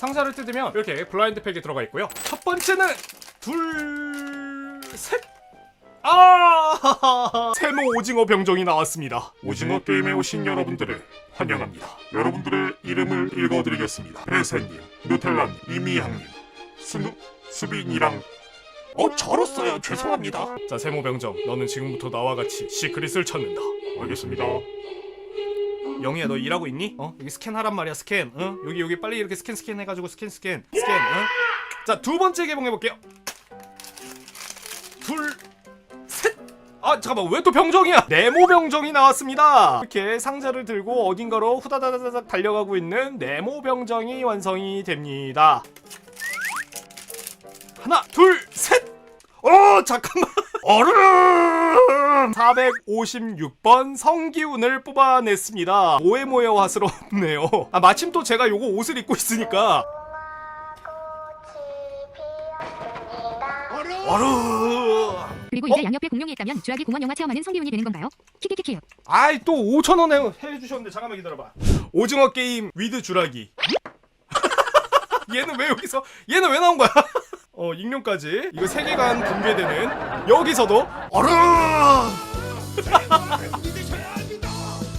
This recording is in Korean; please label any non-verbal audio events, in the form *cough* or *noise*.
상자를 뜯으면 이렇게 블라인드 팩이 들어가 있고요. 첫 번째는 둘, 셋. 아! *laughs* 세모 오징어 병정이 나왔습니다. 오징어 게임에 오신 여러분들을 환영합니다. 여러분들의 이름을 읽어드리겠습니다. 배세님, 누텔라님, 이미향님, 스누, 수빈이랑 어 저로써요. 죄송합니다. 자, 세모 병정, 너는 지금부터 나와 같이 시크릿을 찾는다. 알겠습니다. 영희야, 너 일하고 있니? 어? 여기 스캔하란 말이야, 스캔. 응? 여기 여기 빨리 이렇게 스캔 스캔 해가지고 스캔 스캔 스캔. 응? 자, 두 번째 개봉해 볼게요. 둘, 셋. 아 잠깐만 왜 또 병정이야? 네모 병정이 나왔습니다. 이렇게 상자를 들고 어딘가로 후다다다닥 달려가고 있는 네모 병정이 완성이 됩니다. 하나, 둘, 셋. 어 잠깐만. *laughs* 얼음 456번 성기운을 뽑아냈습니다. 모에 모에 화스럽네요. 아 마침 또 제가 요거 옷을 입고 있으니까 얼음. 그리고 이제 양옆에 공룡이 있다면 주하기 공원 영화 체험하는 성기훈이 되는 건가요? 키키키키. 아이 또 5천 원에 해주셨는데 잠깐만 기다려봐. 오징어 게임 위드 주라기. *laughs* 얘는 왜 여기서? 얘는 왜 나온 거야? *laughs* 어 익룡까지 이거 세계관 붕괴되는 여기서도 얼 아! *laughs*